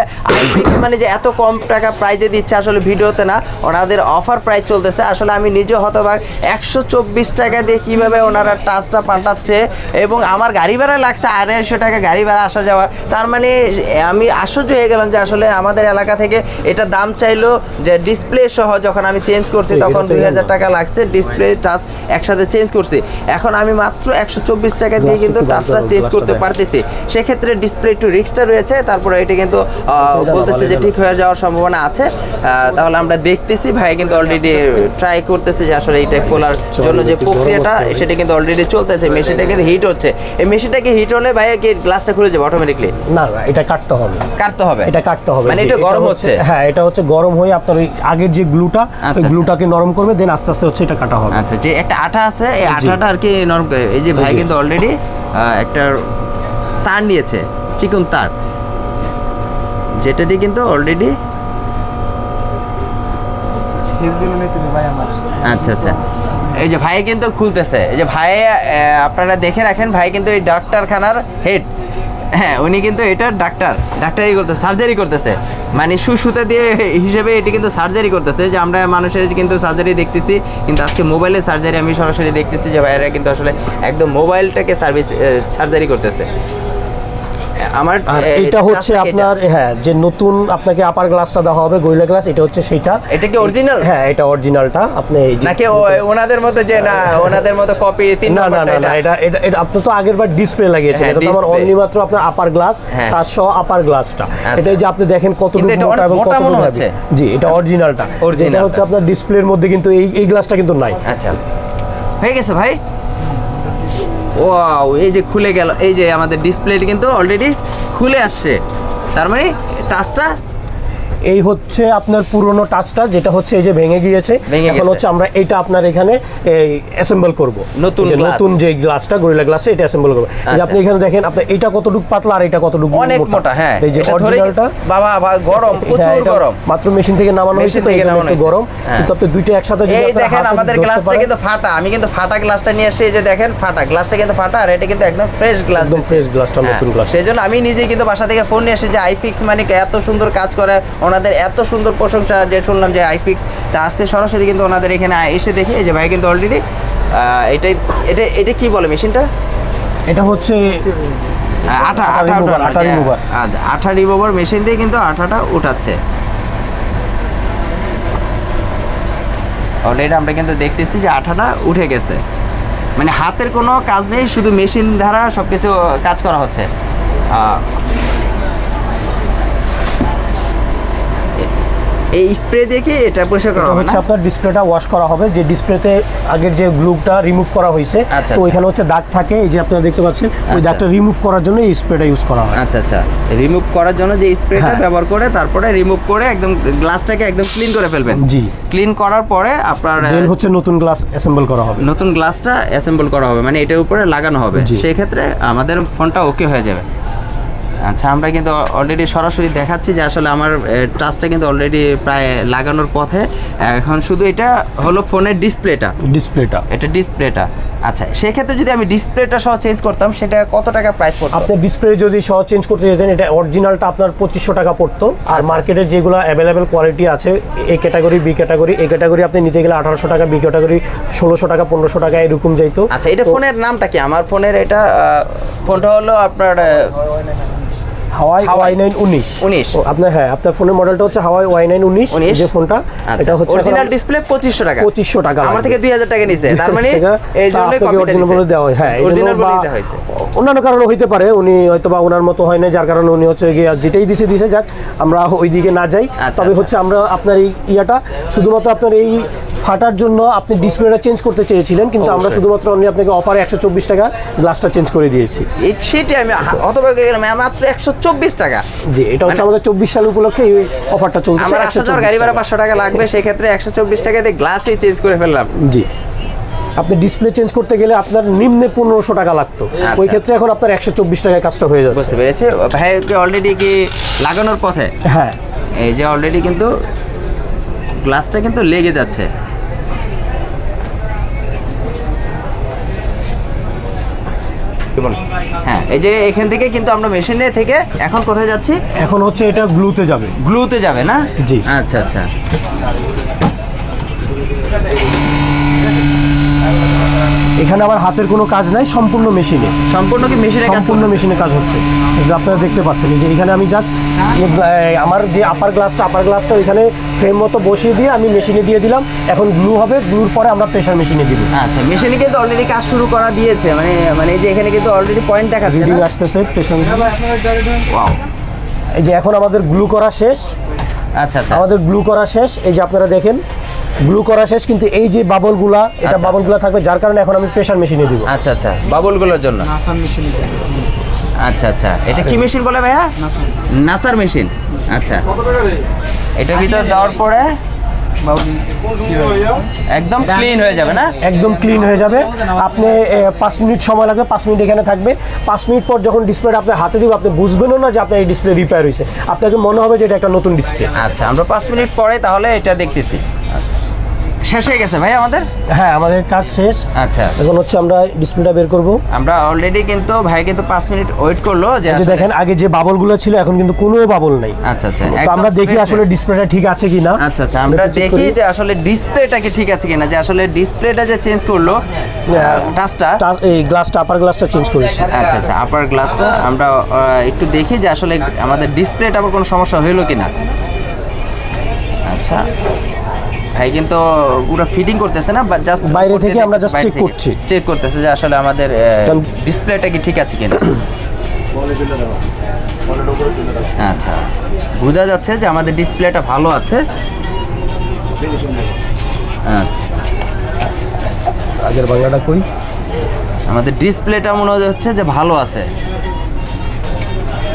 মানে যে এত কম টাকা প্রাইজে দিচ্ছে আসলে ভিডিওতে না ওনাদের অফার প্রাইস চলতেছে। আসলে আমি নিজে হতবাক একশো চব্বিশ টাকা দিয়ে কীভাবে ওনারা টাচটা পাঠাচ্ছে এবং আমার গাড়ি ভাড়া লাগছে আড়াইশো টাকা গাড়ি ভাড়া আসা যাওয়া। তার মানে আমি আশ্চর্য হয়ে গেলাম যে আসলে আমাদের এলাকা থেকে এটা দাম চাইলো যে ডিসপ্লে সহ যখন আমি চেঞ্জ করছি তখন দুই হাজার টাকা লাগছে ডিসপ্লে টাচ একসাথে চেঞ্জ করছি। এখন আমি মাত্র একশো চব্বিশ টাকা দিয়ে কিন্তু টাচটা চেঞ্জ করতে পারতেছি। সেক্ষেত্রে ডিসপ্লে একটু রিক্সটা রয়েছে তারপরে এটা কিন্তু বলতেছে যে ঠিক হয়ে যাওয়ার সম্ভাবনা আছে। তাহলে আমরা দেখতেছি ভাই কিন্তু অলরেডি ট্রাই করতেছে যে আসলে এটা খোলার জন্য যে প্রক্রিয়াটা সেটা কিন্তু অলরেডি চলতেছে মেশিনটা কিন্তু হিট হচ্ছে। এই মেশিনটাকে হিট হলে ভাই কি গ্লাসটা খুলে যাবে অটোমেটিকলি না না এটা কাটতে হবে। কাটতে হবে? এটা কাটতে হবে মানে এটা গরম হচ্ছে হ্যাঁ এটা হচ্ছে গরম হয়ে আপনার ওই আগের যে গ্লুটা ওই আচ্ছা। গ্লুটাকে নরম করবে দেন আস্তে আস্তে হচ্ছে এটা কাটা হবে। আচ্ছা যে একটা আঠা আছে এই জি। আঠাটা আর কি নরম এই যে ভাই কিন্তু অলরেডি একটা তার নিয়েছে চিকন তার। যেটা দিয়ে কিন্তু অলরেডি আচ্ছা আচ্ছা। এই যে ভাই কিন্তু খুলতেছে। এই যে ভাই আপনারা দেখে রাখেন, ভাই কিন্তু এই ডাক্তারখানার হেড হ্যাঁ উনি কিন্তু এটা ডাক্তার। ডাক্তারি করতেছে সার্জারি করতেছে। মানে সুসুতা দিয়ে হিসেবে এটি কিন্তু সার্জারি করতেছে। যে আমরা মানুষের কিন্তু সার্জারি দেখতেছি, কিন্তু আজকে মোবাইলের সার্জারি আমি সরাসরি দেখতেছি যে ভাইয়েরা কিন্তু আসলে একদম মোবাইলটাকে সার্ভিস সার্জারি করতেছে। আমার এটা হচ্ছে এটা? আপনার হ্যাঁ যে নতুন আপনাকে আপার গ্লাসটা দেওয়া হবে গরিলা গ্লাস এটা হচ্ছে সেইটা। এটা কি original? হ্যাঁ এটা অরিজিনালটা আপনি এই নাকি ওনাদের মতো যে না ওনাদের মতো কপি তিন না না না এটা। এটা এটা আপনি তো আগের বার ডিসপ্লে লাগিয়েছেন হ্যাঁ, এটা তো আমার অনলি মাত্র আপনার আপার গ্লাস হ্যাঁ। তার সহ আপার গ্লাসটা এটা এই যে আপনি দেখেন এটা মোটা এবং মোটা হচ্ছে। জি এটা অরিজিনালটা Original হচ্ছে আপনার ডিসপ্লের মধ্যে কিন্তু এই এই গ্লাসটা কিন্তু নাই। আচ্ছা। হয়ে গেছে ভাই? ওয়াও এই যে খুলে গেল, এই যে আমাদের ডিসপ্লেটি কিন্তু অলরেডি খুলে আসছে। তার মানে টাচটা এই হচ্ছে আপনার পুরনো টাচটা যেটা হচ্ছে এই যে ভেঙে গিয়েছে। এখন হচ্ছে আমরা এটা আপনার এখানে এই অ্যাসেম্বল করব। নতুন নতুন যে গ্লাসটা গরিলা গ্লাসে এটা অ্যাসেম্বল করব। এই যে আচ্ছা। আপনি এখানে দেখেন আপনার এটা কতটুকু পাতলা আর এটা কতটুকু অনেক মোটা হ্যাঁ। এই যে অরিজিনালটা বাবা গরম হ্যাঁ, প্রচুর গরম। মাত্র মেশিন থেকে নামানো হয়েছে তো নামানো একটু গরম। হ্যাঁ। কিন্তু আপনি দুইটা একসাথে যদি এই দেখেন আমাদের গ্লাসটা কিন্তু ফাটা। আমি কিন্তু ফাটা গ্লাসটা নিয়ে এসেছি এই যে দেখেন ফাটা। গ্লাসটা কিন্তু ফাটা আর এটা কিন্তু একদম ফ্রেশ গ্লাস একদম fresh glassটা, নতুন glass। সেই জন্য আমি নিজে কিন্তু বাসা থেকে ফোন নিয়ে এসেছি যে আইফিক্স মানে এত সুন্দর কাজ করে ওনাদের এত সুন্দর প্রশংসা যে শুনলাম যে আইফিক্স তা আজকে সরাসরি কিন্তু ওনাদের এখানে এসে দেখি এই যে ভাই কিন্তু অলরেডি এটাই এটা এটা কি বলে মেশিনটা? এটা হচ্ছে হ্যাঁ, আঠা আঠা আঠা remover, উঠানো, আঠা আচ্ছা আঠা রিমুভার মেশিন দিয়ে কিন্তু আঠাটা উঠাচ্ছে। অলরেডি আমরা কিন্তু দেখতেছি যে আঠাটা উঠে গেছে। মানে হাতের কোনো কাজ নেই শুধু মেশিন দ্বারা সব কিছু কাজ করা হচ্ছে। এই স্প্রে দিয়ে কি এটা পরিষ্কার করা হবে হচ্ছে আপনার ডিসপ্লেটা ওয়াশ করা হবে যে ডিসপ্লেতে আগের যে গ্লুটা রিমুভ করা হয়েছে আচ্ছা, তো আচ্ছা। ওইখানে হচ্ছে দাগ থাকে এই যে আপনারা দেখতে পাচ্ছেন ওই আচ্ছা। দাগটা রিমুভ করার জন্য এই স্প্রেটা ইউজ করা হয় আচ্ছা আচ্ছা রিমুভ করার জন্য যে স্প্রেটা হ্যাঁ। ব্যবহার করে তারপরে রিমুভ করে একদম গ্লাসটাকে একদম ক্লিন করে ফেলবেন জি ক্লিন করার পরে আপনার হচ্ছে নতুন গ্লাস অ্যাসেম্বল করা হবে নতুন গ্লাসটা অ্যাসেম্বল করা হবে মানে এটার উপরে লাগানো হবে। সেই ক্ষেত্রে আমাদের ফোনটা ওকে হয়ে যাবে আচ্ছা আমরা কিন্তু অলরেডি সরাসরি দেখাচ্ছি যে আসলে আমার টাচটা কিন্তু অলরেডি প্রায় লাগানোর পথে। এখন শুধু এটা হলো ফোনের ডিসপ্লেটা ডিসপ্লেটা এটা ডিসপ্লেটা আচ্ছা সেক্ষেত্রে যদি আমি ডিসপ্লেটা সহ চেঞ্জ করতাম সেটা কত টাকা প্রাইস পড়তো? আপনার ডিসপ্লে যদি সহ চেঞ্জ করতে যেতেন এটা অরিজিনালটা আপনার পঁচিশশো টাকা পড়তো। আর আচ্ছা। মার্কেটের যেগুলো অ্যাভেলেবেল কোয়ালিটি আছে A category B category A category আপনি নিতে গেলে আঠারোশো টাকা বি ক্যাটাগরি ষোলোশো টাকা পনেরোশো টাকা এরকম যাইতো। আচ্ছা এটা ফোনের নামটা কি? আমার ফোনের এটা ফোনটা হলো আপনার হাওয়াই। ওয়াই নাইন উনিশ। 19 ও, আপনার হ্যাঁ আপনার ফোনের মডেলটা হচ্ছে হাওয়াই ওয়াই নাইন উনিশ। যে ফোনটা আচ্ছা এটা হচ্ছে অরিজিনাল ডিসপ্লে পঁচিশশো টাকা। পঁচিশশো টাকা আমার থেকে দুই হাজার টাকা নিছে। তার মানে এই জন্য অরিজিনাল দেওয়া হয়। হ্যাঁ অরিজিনাল হয়েছে। অন্যান্য কারণে হইতে পারে। উনি হয়তো বা ওনার মতো হয় না যার কারণে উনি হচ্ছে গিয়ে যেটাই দিছে দিছে যাক আমরা ওই দিকে না যাই। আচ্ছা, তবে আচ্ছা। হচ্ছে আমরা আপনার এই ইয়াটা শুধুমাত্র আপনার এই ফাটার জন্য আপনি ডিসপ্লেটা চেঞ্জ করতে চেয়েছিলেন কিন্তু আমরা শুধুমাত্র আমি আপনাকে অফারে একশো চব্বিশ টাকা গ্লাসটা চেঞ্জ করে দিয়েছি। সেটাই আমি হতভাগ গেলাম মাত্র একশো চব্বিশ টাকা। জি এটা হচ্ছে আমাদের চব্বিশ সাল উপলক্ষে এই অফারটা চলছে। আমার আসা যাওয়ার গাড়ি ভাড়া পাঁচশো টাকা লাগবে সেক্ষেত্রে একশো চব্বিশ টাকা গ্লাসই চেঞ্জ করে ফেললাম। জি। আপনি ডিসপ্লে চেঞ্জ করতে গেলে আপনার নিম্নে পনেরোশো টাকা লাগতো। আচ্ছা। ওই ক্ষেত্রে এখন আপনার একশো চব্বিশ টাকায় কাজটা হয়ে যাচ্ছে। বুঝতে পেরেছে। ভাইকে অলরেডি কি লাগানোর পথে? হ্যাঁ। এই যে অলরেডি কিন্তু গ্লাসটা কিন্তু লেগে যাচ্ছে। হ্যাঁ এই যে এখান থেকে কিন্তু আমরা মেশিনে থেকে এখন কোথায় যাচ্ছি? এখন হচ্ছে এটা গ্লুতে যাবে। গ্লুতে যাবে না? জি। আচ্ছা আচ্ছা। এখানে আবার হাতের কোনো কাজ নাই সম্পূর্ণ মেশিনে। সম্পূর্ণ কি মেশিনে সম্পূর্ণ মেশিনে কাজ হচ্ছে। আপনারা দেখতে পাচ্ছেন এই যে এখানে আমি জাস্ট আমার যে আপার গ্লাসটা আপার গ্লাসটা এখানে ফ্রেম মতো বসিয়ে দিয়ে আমি মেশিনে দিয়ে দিলাম। এখন গ্লু হবে গ্লুর পরে আমরা প্রেশার মেশিনে দিব। আচ্ছা মেশিনে কিন্তু অলরেডি কাজ শুরু করা দিয়েছে মানে মানে এই যে এখানে কিন্তু অলরেডি পয়েন্ট দেখাচ্ছে রিডিং আসতেছে প্রেশার ওয়াও এই যে এখন আমাদের গ্লু করা শেষ। আচ্ছা আচ্ছা। আমাদের গ্লু করা শেষ। এই যে আপনারা দেখেন গ্লু করা শেষ কিন্তু এই যে বাবলগুলা এটা আচ্ছা, বাবলগুলা থাকবে যার কারণে এখন আমি প্রেশার মেশিনে দিব। আচ্ছা আচ্ছা। বাবুলগুলোর জন্য? আচ্ছা আচ্ছা। এটা কি মেশিন বলে ভাইয়া? নাসার মেশিন আচ্ছা। এটার ভিতর দেওয়ার পরে একদম ক্লিন হয়ে যাবে না? একদম ক্লিন হয়ে যাবে। আপনি পাঁচ মিনিট সময় লাগবে পাঁচ মিনিট এখানে থাকবে। পাঁচ মিনিট পর যখন ডিসপ্লেটা আপনার হাতে দিব আপনি বুঝবেনও না যে আপনার এই ডিসপ্লে রিপেয়ার হয়েছে। আপনাকে মনে হবে যে এটা একটা নতুন ডিসপ্লে আচ্ছা আমরা পাঁচ মিনিট পরে তাহলে এটা দেখতেছি। আচ্ছা। শেষ হয়ে গেছে ভাই আমাদের? হ্যাঁ আমাদের কাজ শেষ। আচ্ছা। এখন হচ্ছে আমরা ডিসপ্লেটা বের করব। আমরা অলরেডি কিন্তু ভাই কিন্তু পাঁচ মিনিট ওয়েট করল যে দেখেন আগে যে বাবলগুলো ছিল এখন কিন্তু কোনো বাবল নেই। আচ্ছা আচ্ছা। তো আমরা দেখি আসলে ডিসপ্লেটা ঠিক আছে কিনা। আচ্ছা আচ্ছা। আমরা দেখি যে আসলে ডিসপ্লেটা কি ঠিক আছে কিনা। যে আসলে ডিসপ্লেটা যে চেঞ্জ করল টাচটা এই গ্লাসটা আপার গ্লাসটা চেঞ্জ করেছি। আচ্ছা আচ্ছা। আপার গ্লাসটা আমরা একটু দেখি যে আসলে আমাদের ডিসপ্লেটা আবার কোনো সমস্যা হইল কিনা। আচ্ছা। ভাই কিন্তু পুরো ফিটিং করতেছে না জাস্ট বাইরে থেকে আমরা just check করছি। চেক করতেছে যে আসলে আমাদের ডিসপ্লেটা কি ঠিক আছে কিনা। আচ্ছা। বোঝা যাচ্ছে যে আমাদের ডিসপ্লেটা ভালো আছে। আচ্ছা। আগের বাংলাটা কই? আমাদের ডিসপ্লেটা মনে হচ্ছে যে ভালো আছে।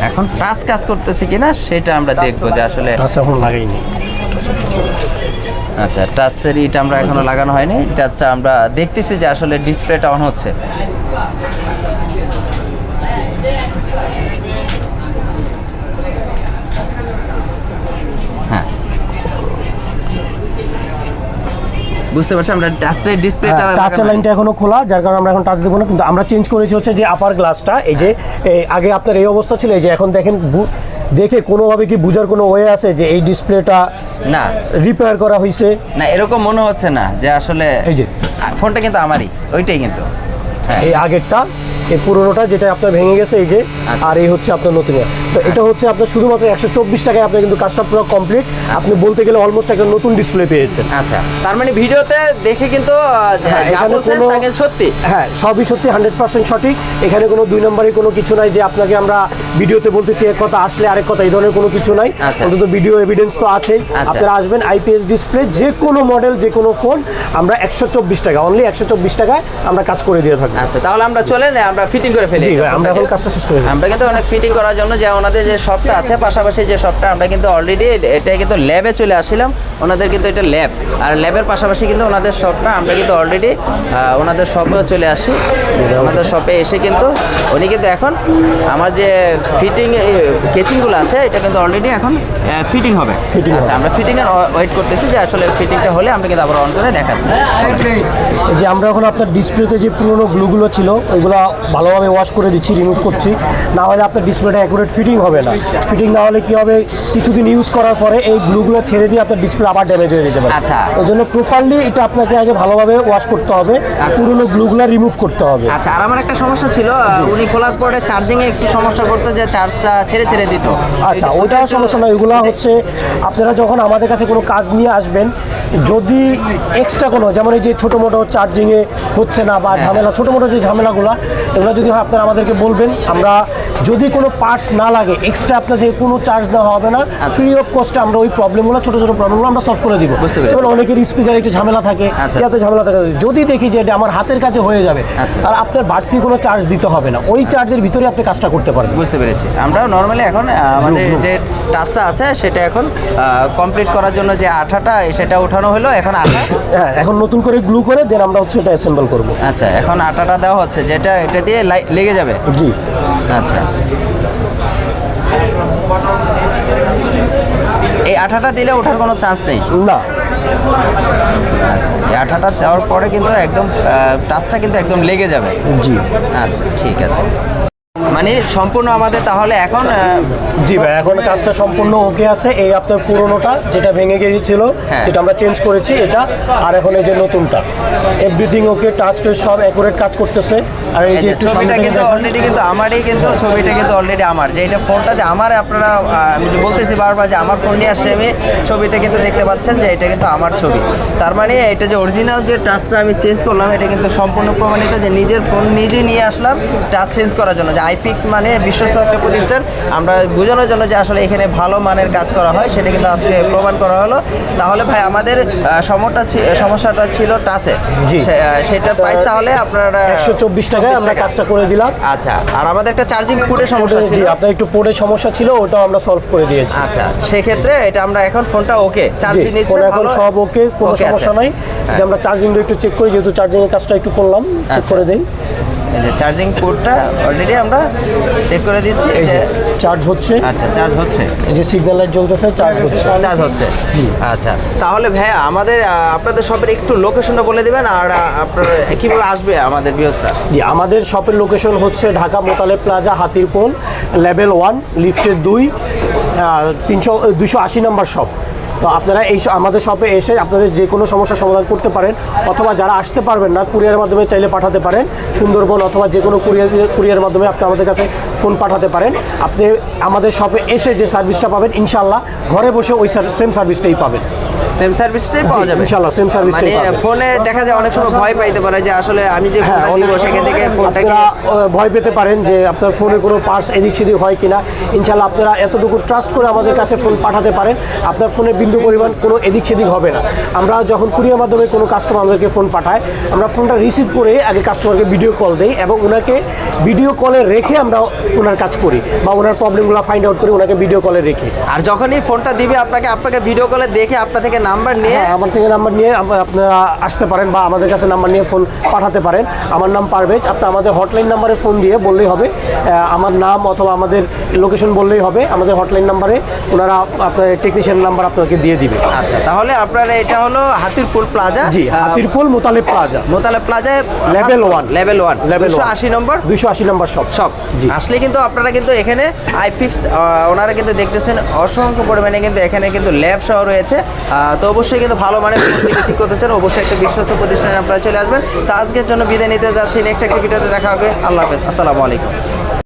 এখন টাচ কাজ করতেছে কিনা সেটা আমরা দেখব যে আসলে টাচ এখন লাগাইনি। আচ্ছা টাচের ইটা আমরা এখনও লাগানো হয়নি। টাচটা আমরা দেখতেছি যে আসলে ডিসপ্লেটা অন হচ্ছে। হ্যাঁ। বুঝতে পারছি আমরা টাচের ডিসপ্লেটা টাচের লাইনটা এখনও খোলা যার কারণে আমরা এখন টাচ দেবো না। কিন্তু আমরা চেঞ্জ করেছি হচ্ছে যে আপার গ্লাসটা এই যে আগে আপনার এই অবস্থা ছিল এই যে এখন দেখেন দেখে কোনোভাবে কি বুঝার কোনো ওয়ে আছে যে এই ডিসপ্লেটা না রিপেয়ার করা হয়েছে না এরকম মনে হচ্ছে না যে আসলে এই যে। ফোনটা কিন্তু আমারই ওইটাই কিন্তু এই আগেরটা এই পুরোনোটা যেটা আপনার ভেঙে গেছে এই যে আচ্ছা। আর এই হচ্ছে আপনার নতুন তো এটা হচ্ছে আপনার শুধুমাত্র একশো চব্বিশ টাকায় আপনার কিন্তু কাজটা পুরো কমপ্লিট আপনি বলতে গেলে অলমোস্ট একটা নতুন ডিসপ্লে পেয়েছেন। আচ্ছা তার মানে ভিডিওতে দেখে কিন্তু হ্যাঁ, যা এখানে কোনো- সত্যি। হ্যাঁ সবই সত্যি হান্ড্রেড পার্সেন্ট সঠিক। এখানে কোনো দুই নম্বরই কোনো কিছু নাই যে আপনাকে আমরা ভিডিওতে বলতেছি এক কথা আসলে আরেক কথা এই ধরনের কোনো কিছু নাই। আচ্ছা। অন্তত ভিডিও এভিডেন্স তো আছেই। আচ্ছা। আপনারা আসবেন আইপিএস ডিসপ্লে যে কোনো মডেল যে কোনো ফোন আমরা একশো চব্বিশ টাকা অনলি একশো চব্বিশ টাকায় আমরা কাজ করে দিয়ে থাকি আচ্ছা তাহলে আমরা চলেন আমরা ফিটিং করে ফেলি। আমরা এখন কাজটা শেষ করে আমরা কিন্তু অনেক ফিটিং করার জন্য যে ওনাদের যে শপটা আছে পাশাপাশি যে শপটা আমরা কিন্তু অলরেডি এটা কিন্তু ল্যাবে চলে আসছিলাম। ওনাদের কিন্তু এটা ল্যাব আর ল্যাবের পাশাপাশি কিন্তু ওনাদের শপটা আমরা কিন্তু অলরেডি ওনাদের শপেও চলে আসি। ওনাদের শপে এসে কিন্তু উনি কিন্তু এখন আমার যে ফিটিং কেচিংগুলো আছে এটা কিন্তু অলরেডি এখন ফিটিং হবে। আচ্ছা আমরা ফিটিং এর ওয়েট করতেছি যে আসলে ফিটিংটা হলে আমরা কিন্তু আবার অন করে দেখাচ্ছি। যে আমরা এখন আপনার ডিসপ্লেতে যে পুরোনো গ্লুগুলো ছিল ওইগুলো ভালোভাবে ওয়াশ করে দিচ্ছি রিমুভ করছি। না হলে আপনার ডিসপ্লেটা অ্যাকুরেট ফিটিং হবে না। ফিটিং না হলে কি হবে? কিছুদিন ইউজ করার পরে এই গ্লুগুলো ছেড়ে দিয়ে আপনার ডিসপ্লে আবার ড্যামেজ হয়ে যেতে পারে। আচ্ছা। ওই জন্য প্রপারলি এটা আপনাকে আগে ভালোভাবে ওয়াশ করতে হবে। পুরোনো গ্লুগুলো রিমুভ করতে হবে। আচ্ছা আর আমার একটা সমস্যা ছিল উনি খোলার পরে চার্জিং এ একটু সমস্যা করতো যে চার্জটা ছেড়ে ছেড়ে দিত। আচ্ছা ওইটাও সমস্যা নয়। এগুলো হচ্ছে আপনারা যখন আমাদের কাছে কোনো কাজ নিয়ে আসবেন যদি এক্সট্রা কোনো যেমন এই যে ছোটো মোটো চার্জিংয়ে হচ্ছে না বা ঝামেলা ছোটো মোটো যে ঝামেলাগুলো এগুলো যদি হয় আপনারা আমাদেরকে বলবেন। আমরা যদি কোনো পার্টস না লাগে এক্সট্রা আপনাদের কোনো চার্জ দেওয়া হবে না ফ্রি অফ কস্টে আমরা ওই প্রবলেমগুলো ছোটো ছোটো প্রবলেমগুলো আমরা সলভ করে দিব। যেমন অনেকের স্পিকারে একটু ঝামেলা থাকে আচ্ছা, ইয়াতে ঝামেলা থাকে। যদি দেখি যে এটা আমার হাতের কাছে হয়ে যাবে আচ্ছা। তাহলে আপনার বাড়তি কোনো চার্জ দিতে হবে না। ওই চার্জের ভিতরে আপনি কাজটা করতে পারবেন। বুঝতে পেরেছি। আমরা নর্মালি এখন আমাদের যে টাচটা আছে সেটা এখন কমপ্লিট করার জন্য যে আঠাটা সেটা ওঠানো হলো এখন আঠা। হ্যাঁ এখন নতুন করে গ্লু করে দেন আমরা হচ্ছে এটা অ্যাসেম্বল করব। আচ্ছা এখন আটাটা দেওয়া হচ্ছে যেটা এটা দিয়ে লেগে যাবে? জি। আচ্ছা। এই আঠাটা দিলে ওঠার কোনো চান্স নেই? না। আচ্ছা এই আঠাটা দেওয়ার পরে কিন্তু একদম টাচটা কিন্তু একদম লেগে যাবে। জি। আচ্ছা ঠিক আছে। মানে সম্পূর্ণ আমাদের তাহলে এখন জি ভাই এখন কাজটা সম্পূর্ণ ওকে আছে। এই আপনার পুরোনোটা যেটা ভেঙে গিয়েছিল হ্যাঁ। যেটা আমরা চেঞ্জ করেছি এটা। আর এখন এই যে নতুনটা এভরিথিং ওকে টাচ সব অ্যাকুরেট কাজ করতেছে। আর এই যে ছবিটা কিন্তু অলরেডি কিন্তু আমারই কিন্তু ছবিটা কিন্তু অলরেডি আমার। যে এটা ফোনটা যে আমার আপনারা আমি বলতেছি বারবার যে আমার ফোন নিয়ে আসছে আমি ছবিটা কিন্তু দেখতে পাচ্ছেন যে এটা কিন্তু আমার ছবি। তার মানে এটা যে অরিজিনাল যে টাচটা আমি চেঞ্জ করলাম এটা কিন্তু সম্পূর্ণ প্রমাণিত যে নিজের ফোন নিজে নিয়ে আসলাম টাচ চেঞ্জ করার জন্য। যে আইপিক্স মানে বিশ্বস্ত একটা প্রতিষ্ঠান। আমরা বোঝানোর জন্য যে আসলে এখানে ভালো মানের কাজ করা হয় সেটা কিন্তু আজকে প্রমাণ করা হলো। তাহলে ভাই আমাদের আহ, সমস্যাটা ছিল টাসে। সেটার প্রাইস তাহলে আপনারা একশো চব্বিশ টাকায় আমরা কাজটা করে দিলাম। আচ্ছা আর আমাদের একটা চার্জিং পুটের সমস্যা ছিল। আপনার একটু পোর্টের সমস্যা ছিল ওটাও আমরা সলভ করে দিয়েছি। আচ্ছা সেক্ষেত্রে এটা আমরা এখন ফোনটা ওকে চার্জ নিচ্ছে এখন সব ওকে কোনো সমস্যা নাই। হ্যাঁ। যে আমরা চার্জিংটা একটু চেক করি যেহেতু চার্জিংয়ের কাজটা একটু করলাম চেক আচ্ছা। করে দেই। এই যে চার্জিং পোর্টটা অলরেডি আমরা চেক করে দিচ্ছি চার্জ হচ্ছে। আচ্ছা চার্জ হচ্ছে। এই যে সিগন্যাল লাইট জ্বলতেছে চার্জ হচ্ছে। চার্জ হচ্ছে। আচ্ছা তাহলে ভাইয়া আমাদের আপনাদের শপের একটু লোকেশনটা বলে দিবেন আর আপনারা কীভাবে আসবে আমাদের ভিউসরা জি আমাদের শপের লোকেশন হচ্ছে Dhaka Motaleb plaza Hatirpool level one লিফটের দুই তিনশো দুশো আশি নম্বর শপ তো আপনারা এই আমাদের শপে এসে আপনাদের যে কোনো সমস্যার সমাধান করতে পারেন, অথবা যারা আসতে পারবেন না কুরিয়ার মাধ্যমে চাইলে পাঠাতে পারেন, সুন্দরবন অথবা যে কোনো কুরিয়ার কুরিয়ার মাধ্যমে আপনি আমাদের কাছে ফোন পাঠাতে পারেন। আপনি আমাদের শপে এসে যে সার্ভিসটা পাবেন ইনশাল্লাহ ঘরে বসে ওই সেম সার্ভিসটাই পাবেন। সেম সার্ভিসটাই পাওয়া যাবে। ইনশাল্লাহ, same service টাই মানে পাবেন। ফোনে দেখা যায় অনেক সময় ভয় পাইতে পারে যে আসলে আমি যে হ্যাঁ ফোনটা দিব সেখান থেকে আহ, ভয় পেতে পারেন যে আপনার ফোনে কোনো পার্টস এদিক সেদিক হয় কিনা। ইনশাল্লাহ আপনারা এতটুকু ট্রাস্ট করে আমাদের কাছে ফোন পাঠাতে পারেন। আপনার ফোনে বিন্দু পরিমাণ কোনো এদিক সেদিক হবে না। আমরা যখন কুরিয়ার মাধ্যমে কোনো কাস্টমার আমাদেরকে ফোন পাঠায় আমরা ফোনটা রিসিভ করে আগে কাস্টমারকে ভিডিও কল দেই এবং ওনাকে ভিডিও কলে রেখে আমরা ওনার কাজ করি বা ওনার প্রবলেমগুলো ফাইন্ড আউট করি ওনাকে ভিডিও কলে রেখে। আর যখনই ফোনটা দিবে আপনাকে আপনাকে ভিডিও কলে দেখে আপনার থেকে নাম্বার নিয়ে হ্যাঁ আমার থেকে নাম্বার নিয়ে আপনারা আসতে পারেন বা আমাদের কাছে নাম্বার নিয়ে ফোন পাঠাতে পারেন। আমার নাম পারভেজ। আপনি আমাদের হটলাইন নাম্বারে ফোন দিয়ে বললেই হবে। আমার নাম অথবা আমাদের লোকেশন বললেই হবে। আমাদের হটলাইন নাম্বারে ওনারা আপনার টেকনিশিয়ান নাম্বার আপনাকে দিয়ে দিবে। আচ্ছা তাহলে আপনারা এটা হলো হাতিরপুর প্লাজা জি হাতিরপুল মোতালেব প্লাজা মোতালা প্লাজায় level one level one level দুশো আশি নম্বর? দুইশো আশি নম্বর সব সব জি। আসলে কিন্তু আপনারা কিন্তু এখানে আই ফিক্সড ওনারা কিন্তু দেখতেছেন অসংখ্য পরিমাণে কিন্তু এখানে কিন্তু ল্যাব সহ রয়েছে। তো অবশ্যই কিন্তু ভালো মানে ঠিক করতে চান, অবশ্যই একটা বিশ্বস্ত প্রতিষ্ঠানে আপনারা চলে আসবেন। তো আজকের জন্য বিদায় নিতে যাচ্ছি। নেক্সট একটা ভিডিওতে দেখা হবে। আল্লাহ হাফেজ। আসসালামু আলাইকুম।